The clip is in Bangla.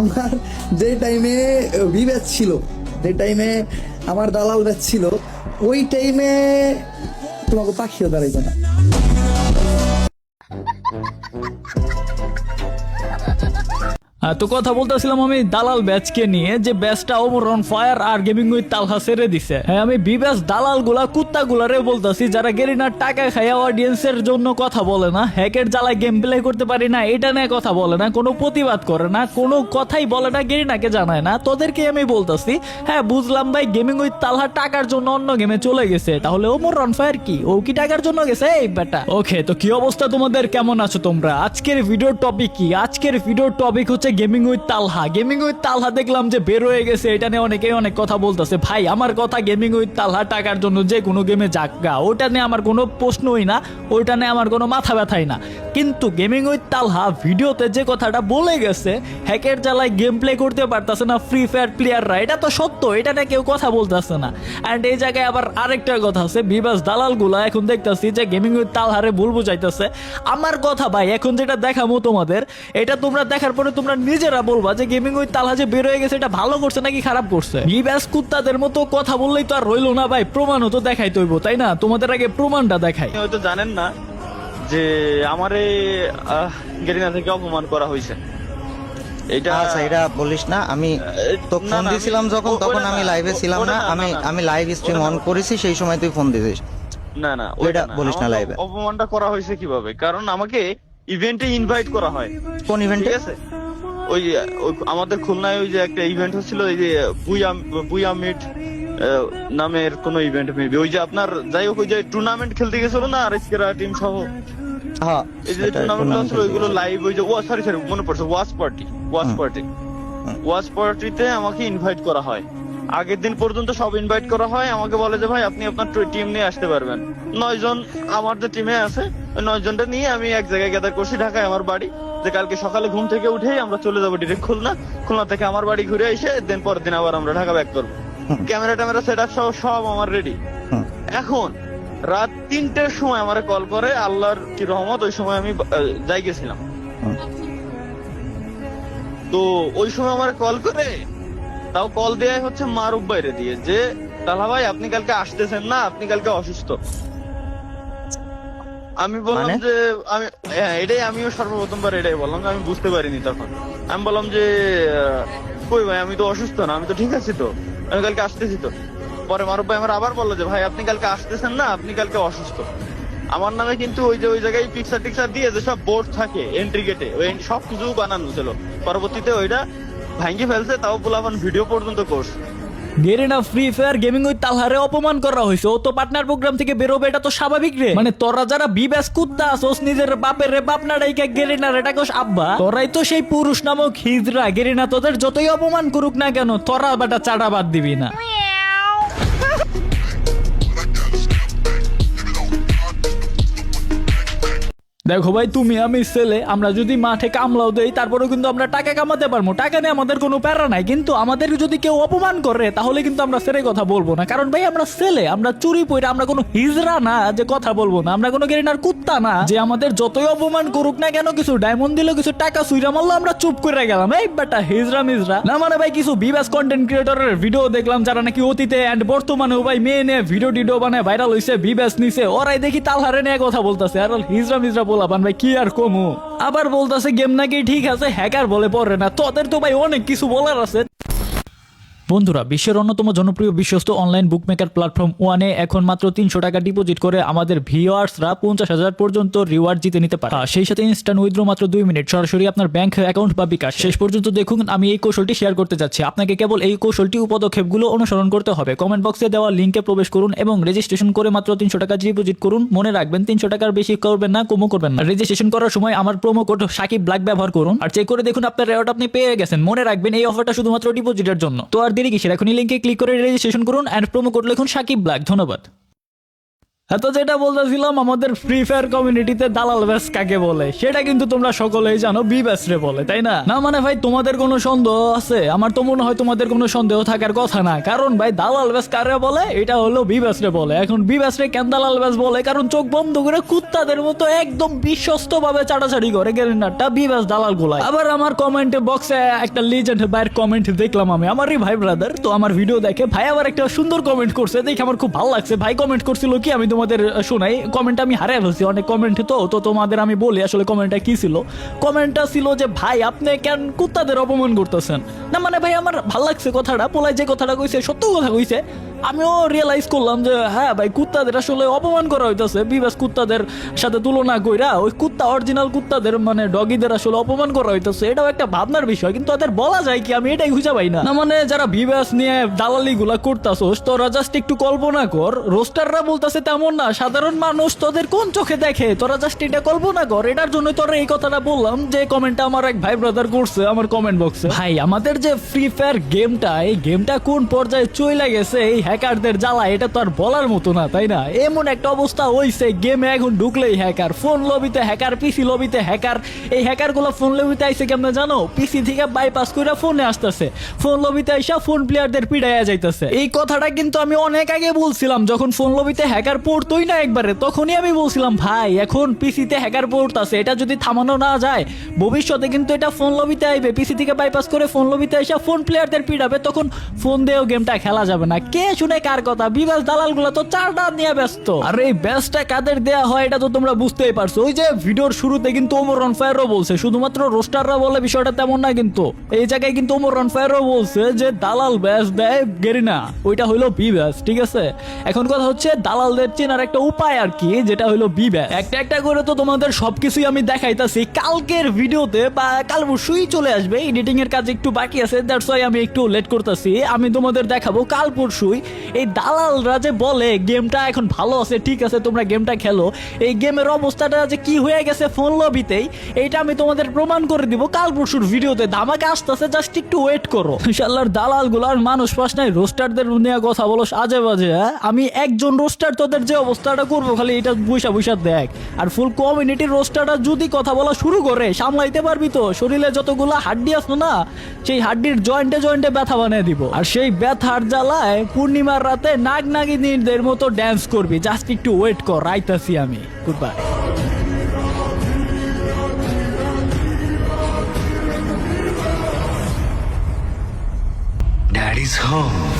আমার যে টাইমে ভি ব্যাচ ছিল, যে টাইমে আমার দালাল ব্যাচ ছিল, ওই টাইমে তোমাকে পাখিও দাঁড়াইবে না। তো কথা বলতেছিলাম আমি দালাল ব্যাচকে নিয়ে যে ব্যাচটা ওমর অন ফায়ার আর গেমিং উইথ তালহা সেরে দিছে। হ্যাঁ আমি বি ব্যাচ দালালগুলা কুত্তা গুলারে বলতেছি, যারা গেরিনার টাকা খাইয়া অডিয়েন্সের জন্য কথা বলে না হ্যাকের জ্বালায় গেম প্লে করতে পারি না, এটা নিয়ে কথা বলে না, কোনো প্রতিবাদ করে না, কোনো কথাই বলে না গেরিনাকে জানায় না তোদেরকে আমি বলতেছি হ্যাঁ বুঝলাম ভাই গেমিং উইথ তালহা টাকার জন্য অন্য গেমে চলে গেছে, তাহলে ওমর অন ফায়ার কি? ও কি টাকার জন্য গেছে? এই বেটা ওকে তো কি অবস্থা তোমাদের? কেমন আছো তোমরা? আজকের ভিডিওর টপিক কি? আজকের ভিডিওর টপিক হচ্ছে gaming with Talha gaming with Talha দেখলাম যে বের হয়ে গেছে, এটা নিয়ে অনেকেই অনেক কথা বলতেছে। ভাই, আমার কথা গেমিং উইথ তালহা টাকার জন্য যে কোনো গেমে যাক গা, ওটা নিয়ে আমার কোনো প্রশ্নই না ওইটা নিয়ে আমার কোনো মাথা ব্যথাই না। কিন্তু গেমিং উইথ তালহা ভিডিওতে যে কথাটা বলে গেছে হ্যাকের জ্বালায় গেম প্লে করতে পারতেছে না ফ্রি ফায়ার প্লেয়াররা এটা তো সত্য, এটা নিয়ে কেউ কথা বলতেছে না। অ্যান্ড এই জায়গায় আবার আরেকটা কথা আছে বিবাস দালালগুলা এখন দেখতাছি যে গেমিং উইথ তালহারে ভুল বুঝাইতেছে। আমার কথা ভাই, এখন যেটা দেখামো তোমাদের, এটা তোমরা দেখার পরে তোমরা নিজেরা বলবা যে গেমিং উইথ তালহা যে বের হয়ে গেছে এটা ভালো করছে নাকি খারাপ করছে? বিবাস কুত্তাদের মতো কথা বললেই তো আর রইল না ভাই প্রমাণও তো দেখাই তৈব তাই না? তোমাদের আগে প্রমাণটা দেখাই। হয়তো জানেন না যে আমারে গেরিনা থেকে অপমান করা হয়েছে এটা আচ্ছা এটা বলিস না আমি তো ফোন দিছিলাম যখন তখন আমি লাইভে ছিলাম না না, আমি না, না। আমি লাইভ স্ট্রিম অন করেছি সেই সময় তুই ফোন দিছিস। না না ওইটা ওইটা বলিস না আমাকে live এ। অপমানটা করা হয়েছে কীভাবে? কারণ আমাকে ইভেন্টে ইনভাইট করা হয়। কোন ইভেন্টে ঠিক আছে? ওই আমাদের খুলনায় ওই যে একটা ইভেন্ট হচ্ছিল ওই যে বুয়া বুয়া মিট নামের কোন ইভেন্ট মেবি ওই যে আপনার যাই হোক ওই যে টুর্নামেন্ট খেলতে গেছিল না আর টিম সহ? হ্যাঁ এই যে টুর্নামেন্ট হচ্ছিল ওইগুলো লাইভ ওই যে ও সরি সরি মনে পড়ছে watch party watch party watch পার্টিতে আমাকে ইনভাইট করা হয়। আগের দিন পর্যন্ত সব ইনভাইট করা হয় আমাকে বলে যে ভাই আপনি আপনার টিম নিয়ে আসতে পারবেন। নয় জন আমার যে টিমে আছে ওই নয় জনটা নিয়ে আমি এক জায়গায় গ্যাদার করছি ঢাকায় আমার বাড়ি। যে কালকে সকালে ঘুম থেকে উঠেই আমরা চলে যাব ডিরেক্ট খুলনা। খুলনা থেকে আমার বাড়ি ঘুরে এসে দেন পরের দিন আবার আমরা ঢাকা ব্যাক করব। ক্যামেরা ট্যামেরা সেট আপ সব সব আমার রেডি এখন রাত তিনটের সময় আমারে কল করে আল্লাহর কি রহমত ওই সময় আমি যাই গেছিলাম। তো ওই সময় আমার কল করে তাও কল দেয় হচ্ছে মারুব বাইরে দিয়ে যে তালা ভাই আপনি কালকে আসতেছেন না আপনি কালকে অসুস্থ। আমি বললাম মানে? যে আমি হ্যাঁ এটাই আমিও সর্বপ্রথমবার এটাই বললাম আমি বুঝতে পারিনি তখন। আমি বললাম যে কই ভাই আমি তো অসুস্থ না আমি তো ঠিক আছি তো আমি কালকে আসতেছি তো। পরে মারুফ ভাই আমার আবার বলল যে ভাই আপনি কালকে আসতেছেন না আপনি কালকে অসুস্থ। আমার নামে কিন্তু ওই যে ওই জায়গায় পিকচার টিকচার দিয়ে যে সব বোর্ড থাকে এন্ট্রি গেটে ওই সব কিছু বানানো ছিল। পরবর্তীতে ওইটা ভাঙ্গি ফেলছে তাও পোলাপান ভিডিও পর্যন্ত করছে গেরিনা ফ্রি ফায়ার গেমিং ওই তালহারে অপমান করা হয়েছে ও তো পার্টনার প্রোগ্রাম থেকে বেরোবে এটা তো স্বাভাবিক রে। মানে তোরা যারা বিবেস কুত্তা আসোস নিজের বাপের রে বাপ না ডাইকা গেরিনা রেটা কোস আব্বা। তোরাই তো সেই পুরুষ নামক হিজরা গেরিনা তোদের যতই অপমান করুক না কেন তোরা বেটা চাড়া বাদ দিবি না। দেখো ভাই, তুমি আমি ছেলে, আমরা যদি মাঠে কামলাও দেই, তারপরেও কিন্তু আমরা টাকা কামাতে পারব। টাকা নিয়ে আমাদের কোনো প্যারা নাই, কিন্তু আমাদের যদি কেউ অপমান করে, তাহলে কিন্তু আমরা সেরে কথা বলব না। কারণ ভাই, আমরা ছেলে, আমরা চুরি পইরা আমরা কোনো হিজরা না, যে কথা বলব না। আমরা কোনো গেরিনার কুত্তা না, যে আমাদের যতই অপমান করুক না কেন, কিছু ডায়মন্ড দিল, কিছু টাকা সুইরা মারলো, আমরা চুপ করে গেলাম। এই বেটা হিজরা মিজরা না মানে ভাই, কিছু বিবাস কন্টেন্ট ক্রিয়েটরের ভিডিও দেখলাম, যারা নাকি অতীতে এন্ড বর্তমানেও ভাই মেয়ে নিয়ে ভিডিও টিডিও বানায় ভাইরাল হইছে বিবাস নিছে। ওরাই দেখি তালহারে নিয়ে কথা বলতেছে। আর হিজরা মিজরা ভাই, কি আর কমু? আবার বলতেছে গেম নাকি ঠিক আছে হ্যাকার বলে পড়ে না। তোদের তো ভাই অনেক কিছু বলার আছে। বন্ধুরা, বিশ্বের অন্যতম জনপ্রিয় বিশ্বস্ত অনলাইন বুকমেকার প্ল্যাটফর্ম ওয়ানে এখন মাত্র তিনশো টাকা ডিপোজিট করে আমাদের ভিওয়ার্সরা পঞ্চাশ হাজার পর্যন্ত রিওয়ার্ড জিতে নিতে পারে। সেই সাথে ইনস্ট্যান্ট উইথড্র মাত্র দুই মিনিট, সরাসরি আপনার ব্যাংক অ্যাকাউন্ট বা বিকাশ। শেষ পর্যন্ত দেখুন, আমি এই কৌশলটি শেয়ার করতে যাচ্ছি। আপনাকে কেবল এই কৌশলটি পদক্ষেপগুলো অনুসরণ করতে হবে। কমেন্ট বক্সে দেওয়া লিঙ্কে প্রবেশ করুন এবং রেজিস্ট্রেশন করে মাত্র তিনশো টাকা ডিপোজিট করুন। মনে রাখবেন, তিনশো টাকার বেশি করবেন না, কমও করবেন না। রেজিস্ট্রেশন করার সময় আমার প্রোমো কোড সাকিব ব্ল্যাক ব্যবহার করুন। আর চেক করে দেখুন, আপনার রেওয়ার্ড আপনি পেয়ে গেছেন। মনে রাখবেন, এই অফারটা শুধুমাত্র ডিপোজিটের জন্য। তো আর দেরি কিসের? এখনই লিঙ্কে ক্লিক করে রেজিস্ট্রেশন করুন অ্যান্ড প্রোমো কোড লিখুন সাকিব ব্ল্যাক। ধন্যবাদ। এত যেটা বলতেছিলাম, আমাদের ফ্রি ফায়ার কমিউনিটিতে দালাল ব্যাস কাকে বলে? সেটা কিন্তু তোমরা সকলেই জানো বি ব্যাস রে বলে, তাই না? না মানে ভাই, তোমাদের কোনো সন্দেহ আছে? আমার তো মনে হয় তোমাদের কোনো সন্দেহ থাকার কথা না। কারণ ভাই, দালাল ব্যাস কারে বলে? এটা হলো বি ব্যাস রে বলে। এখন বি ব্যাস রে কেন দালাল ব্যাস বলে? কারণ চোখ বন্ধ করে কুত্তাদের মতো একদম বিশ্বস্ত ভাবে চাটাচাড়ি করে গেরিনারটা বি ব্যাস দালাল গুলাই আবার আমার কমেন্ট বক্সে একটা লিজেন্ড ভাইয়ের কমেন্ট দেখলাম আমি। আমারই ভাই ব্রাদার তো আমার ভিডিও দেখে ভাই আবার একটা সুন্দর কমেন্ট করছে। দেখে আমার খুব ভালো লাগছে। ভাই কমেন্ট করছিল কি? আমি তোমাদের শোনাই। কমেন্ট আমি হারিয়ে ফেলছি, অনেক কমেন্ট তো তো তোমাদের আমি বলি আসলে কমেন্টটা কি ছিল। কমেন্টটা ছিল যে, ভাই, আপনি কেন কুত্তাদের অপমান করতেছেন? না মানে ভাই, আমার ভালো লাগছে কথাটা পোলাই যে কথাটা কইছে, সত্য কথা কইছে। আমিও রিয়েলাইজ করলাম যে হ্যাঁ ভাই কুত্তাদের আসলে অপমান করা হইতাছে। বিবাস কুত্তাদের সাথে তুলনা কইরা ওই কুত্তা অরিজিনাল কুত্তাদের মানে ডগিদের আসলে অপমান করা হইতাছে। এটাও একটা ভাবনার বিষয় কিন্তু তাদের বলা যায় কি আমি এটাই খুঁজে পাই না। মানে যারা বিবাস নিয়ে দালালি গুলা করতাছোস তোরা জাস্ট একটু কল্পনা কর। রোস্টাররা বলতাছে তেমন না সাধারণ মানুষ তোদের কোন চোখে দেখে? তোরা জাস্ট এটা কল্পনা কর। এটার জন্য তোরা এই কথাটা বললাম যে কমেন্টটা আমার এক ভাই ব্রাদার করছে আমার কমেন্ট বক্সে ভাই আমাদের যে ফ্রি ফায়ার গেমটা এই গেমটা কোন পর্যায়ে চইলা গেছে এই হ্যাকারদের জ্বালা, এটা তো আর বলার মতো না, তাই না? এমন একটা অবস্থা হইছে গেমে এখন ঢুকলেই হ্যাকার। ফোন লবিতে হ্যাকার পিসি লবিতে হ্যাকার। এই হ্যাকারগুলো ফোন লবিতে আইসে কেমনে জানো? পিসি থেকে বাইপাস করে ফোনে আসতেছে। ফোন লবিতে আইসা ফোন প্লেয়ারদের পিড়াইয়া যাইতেছে। এই কথাটা কিন্তু আমি অনেক আগে বলছিলাম, যখন ফোন লবিতে হ্যাকার পড়তোই না একবারে, তখনই আমি বলছিলাম, ভাই, এখন পিসিতে হ্যাকার পড়তাছে, এটা যদি থামানো না যায়, ভবিষ্যতে কিন্তু এটা ফোন লবিতে আইবে। পিসি থেকে বাইপাস করে ফোন লবিতে আইসা ফোন প্লেয়ারদের পিড়াবে, তখন ফোন দিয়েও গেমটা খেলা যাবে না। কে শুনে কার কথা? বিবাস দালালগুলো তো চারটা নিয়ে ব্যস্ত। আর এই ব্যাসটা কাদের দেয়া হয় এটা তো তোমরা বুঝতেই পারছ। ওই যে ভিডিওর শুরুতে কিন্তু ওমর রন ফায়ারও বলছে, শুধুমাত্র রোস্টাররা বলে বিষয়টা তেমন না কিন্তু। এই জায়গায় কিন্তু ওমর রন ফায়ারও বলছে যে দালাল ব্যাস দেয় গেরিনা, ওইটা হইল বি ব্যাস ঠিক আছে? এখন কথা হচ্ছে দালালদের চেনার একটা উপায় আর কি, যেটা হইল বি ব্যাস একটা একটা করে তো তোমাদের সবকিছুই আমি দেখাইতাছি। কালকের ভিডিওতে বা কাল পরশুই চলে আসবে এডিটিং এর কাজ একটু বাকি আছে দ্যাটস ওয়াই আমি একটু লেট করতেছি। আমি তোমাদের দেখাবো কাল পরশুই এই দালালরা যে বলে, গেমটা এখন ভালো আছে, ঠিক আছে, তোমরা গেমটা খেলো। এই গেমের অবস্থাটা যে কি হয়ে গেছে ফোন লবিতেই, এইটা আমি তোমাদের প্রমাণ করে দিব। কাল পরশুর ভিডিওতে ধামাকে আসতেছে, জাস্ট একটু ওয়েট করো। ইনশাল্লাহর দালালগুলার মানুষ পাস নাই, রোস্টারদের নিয়ে কথা বলো আজে বাজে হ্যাঁ? আমি একজন রোস্টার, তোদের যে অবস্থাটা করব, খালি এটা বুইসা বুইসা দেখ। আর ফুল কমিউনিটির রোস্টারটা যদি কথা বলা শুরু করে, সামলাইতে পারবি তো? শরীরে যতগুলা হাড্ডি আসতো না, সেই হাড্ডির জয়েন্টে জয়েন্টে ব্যথা বানিয়ে দিব। আর সেই ব্যথার জ্বালায় পূর্ণিমার রাতে নাগ নাগিনীদের মতো ড্যান্স করবি। জাস্ট একটু ওয়েট কর, রাইতাছি আমি। Good bye Daddy's home.